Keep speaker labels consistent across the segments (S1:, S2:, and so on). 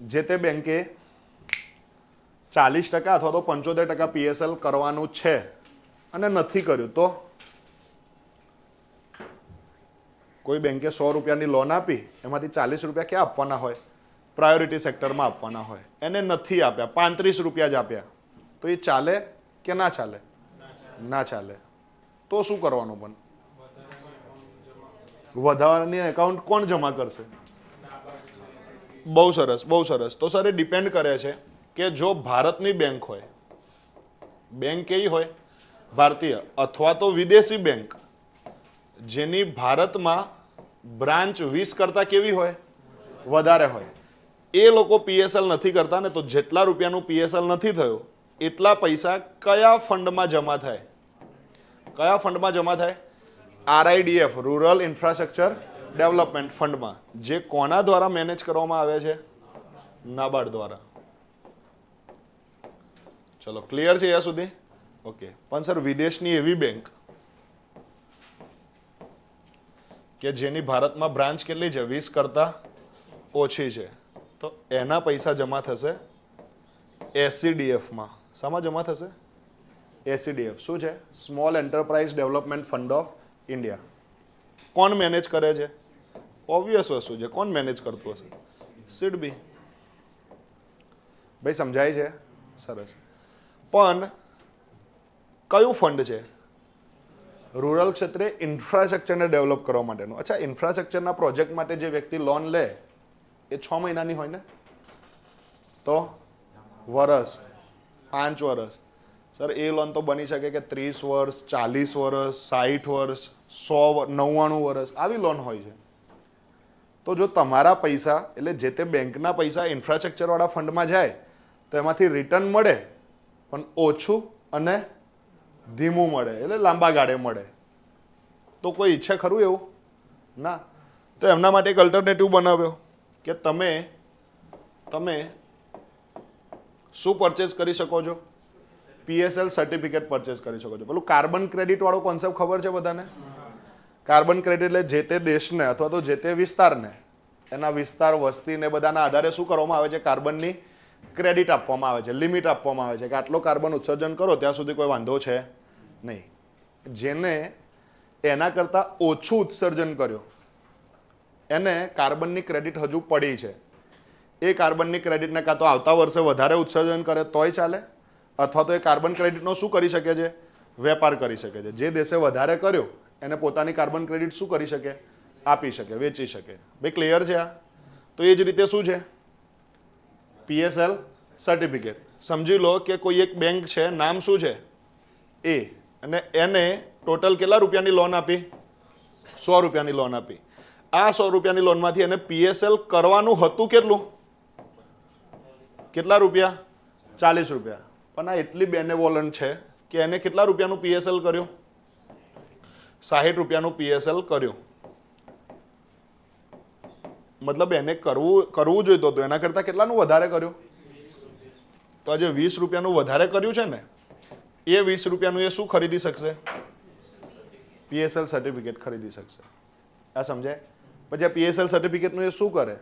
S1: જે તે બેંકે ચાલીસ ટકા અથવા તો પંચોતેર ટકા પીએસએલ કરવાનું છે અને નથી કર્યું, તો કોઈ બેંકે સો રૂપિયાની લોન આપી, એમાંથી ચાલીસ રૂપિયા ક્યાં આપવાના હોય? પ્રાયોરિટી સેક્ટરમાં આપવાના હોય. એને નથી આપ્યા, પાંત્રીસ રૂપિયા જ આપ્યા. તો એ ચાલે કે ના ચાલે? ના ચાલે. તો શું કરવાનું પણ? વધારાની એકાઉન્ટ કોણ જમા કરશે? બહુ સરસ બહુ સરસ. તો સર, એ ડિપેન્ડ કરે છે કે જો ભારતની બેંક હોય બેંક કેવી હોય? ભારતીય અથવા તો વિદેશી બેંક જેની ભારતમાં બ્રાન્ચ વીસ કરતાં કેવી હોય? વધારે હોય. એ લોકો પીએસએલ નથી કરતા ને તો જેટલા રૂપિયાનું પીએસએલ નથી થયું, એટલા પૈસા કયા ફંડમાં જમા થાય? કયા ફંડમાં જમા થાય? આરઆઈડીએફ રૂરલ ઇન્ફ્રાસ્ટ્રક્ચર ડેવલપમેન્ટ ફંડમાં, જે કોના દ્વારા મેનેજ કરવામાં આવે છે? નાબાર્ડ દ્વારા. ચલો, ક્લિયર છે અહીંયા સુધી? ઓકે. પણ સર, વિદેશની એવી બેંક કે જેની ભારતમાં બ્રાન્ચ કેટલી છે? વીસ કરતા ઓછી છે. તો એના પૈસા જમા થશે એસસીડીએફમાં શામાં જમા થશે? એસસીડીએફ શું છે? Small enterprise development fund of India કોણ મેનેજ કરે છે? ઓબ્વિયસ વસ્તુ છે. કોણ મેનેજ કરતું હશે? સીડ બી ભાઈ, સમજાય છે? સરસ. પણ કયું ફંડ છે? રૂરલ ક્ષેત્રે ઇન્ફ્રાસ્ટ્રક્ચરને ડેવલપ કરવા માટેનું. અચ્છા ઇન્ફ્રાસ્ટ્રક્ચરના પ્રોજેક્ટ માટે જે વ્યક્તિ લોન લે, એ છ મહિનાની હોય ને? તો વરસ. પાંચ વર્ષ સર, એ લોન તો બની શકે કે ત્રીસ વર્ષ ચાલીસ વર્ષ સાઠ વર્ષ સો, નવ્વાણું વર્ષ આવી લોન હોય છે. તો જો તમારા પૈસા, એટલે જે તે બેંકના પૈસા ઇન્ફ્રાસ્ટ્રક્ચરવાળા ફંડમાં જાય, તો એમાંથી રિટર્ન મળે, પણ ઓછું અને ધીમું મળે, એટલે લાંબા ગાળે મળે. તો કોઈ ઈચ્છે ખરું એવું? ના. તો એમના માટે એક અલ્ટરનેટિવ બનાવ્યો કે તમે તમે શું પરચેસ કરી શકો છો? પીએસએલ સર્ટિફિકેટ પરચેસ કરી શકો છો. પેલું કાર્બન ક્રેડિટવાળો કોન્સેપ્ટ ખબર છે બધાને? કાર્બન ક્રેડિટ એટલે જે તે દેશને અથવા તો જે તે વિસ્તારને, એના વિસ્તાર વસ્તીને બધાના આધારે શું કરવામાં આવે છે? કાર્બનની ક્રેડિટ આપવામાં આવે છે, લિમિટ આપવામાં આવે છે કે આટલો કાર્બન ઉત્સર્જન કરો, ત્યાં સુધી કોઈ વાંધો છે નહીં. જેને એના કરતાં ઓછું ઉત્સર્જન કર્યું, એને કાર્બનની ક્રેડિટ હજુ પડી છે. એ કાર્બનની ક્રેડિટને કાં તો આવતા વર્ષે વધારે ઉત્સર્જન કરે તોય ચાલે, અથવા તો એ કાર્બન ક્રેડિટનો શું કરી શકે છે? વેપાર કરી શકે છે. જે દેશે વધારે કર્યો એને પોતાની કાર્બન ક્રેડિટ શું કરી શકે? આપી શકે, વેચી શકે. ભાઈ ક્લિયર છે આ? તો એ જ રીતે શું છે? PSL certificate. સમજી લો કે કોઈ એક બેંક છે, નામ શું છે? એ. અને એને ટોટલ કેટલા રૂપિયાની લોન આપી? સો રૂપિયાની લોન આપી. આ સો રૂપિયાની લોનમાંથી એને પીએસએલ કરવાનું હતું કેટલું? કેટલા રૂપિયા? ચાલીસ રૂપિયા. પણ આ એટલી બેનેવોલન્ટ છે કે એને કેટલા રૂપિયાનું પીએસએલ કર્યું? સાહીઠ રૂપિયાનું પીએસએલ કર્યું. મતલબ એને કરવું કરવું જોઈતો હતું એના કરતાં કેટલાનું વધારે કર્યું? તો આજે વીસ રૂપિયાનું વધારે કર્યું છે ને, એ વીસ રૂપિયાનું એ શું ખરીદી શકશે? પીએસએલ સર્ટિફિકેટ ખરીદી શકશે. આ સમજાય? પછી આ પીએસએલ સર્ટિફિકેટનું એ શું કરે?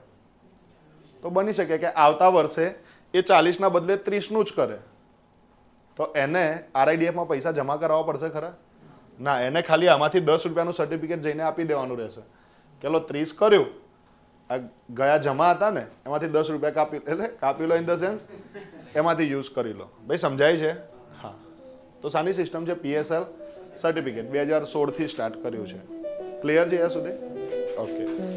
S1: તો બની શકે કે આવતા વર્ષે એ ચાલીસના બદલે ત્રીસનું જ કરે. તો એને આરઆઈડીએફમાં પૈસા જમા કરાવવા પડશે ખરા? ના, એને ખાલી આમાંથી દસ રૂપિયાનું સર્ટિફિકેટ જઈને આપી દેવાનું રહેશે. કે લો, ત્રીસ કર્યું. આ ગયા જમા હતા ને, એમાંથી દસ રૂપિયા કાપી એટલે કાપી લો ઇન ધ સેન્સ એમાંથી યુઝ કરી લો. ભાઈ, સમજાય છે? હા. તો સાની સિસ્ટમ છે પીએસએલ સર્ટિફિકેટ બે હજાર સોળથી સ્ટાર્ટ કર્યું છે. ક્લિયર છે ત્યાં સુધી? ઓકે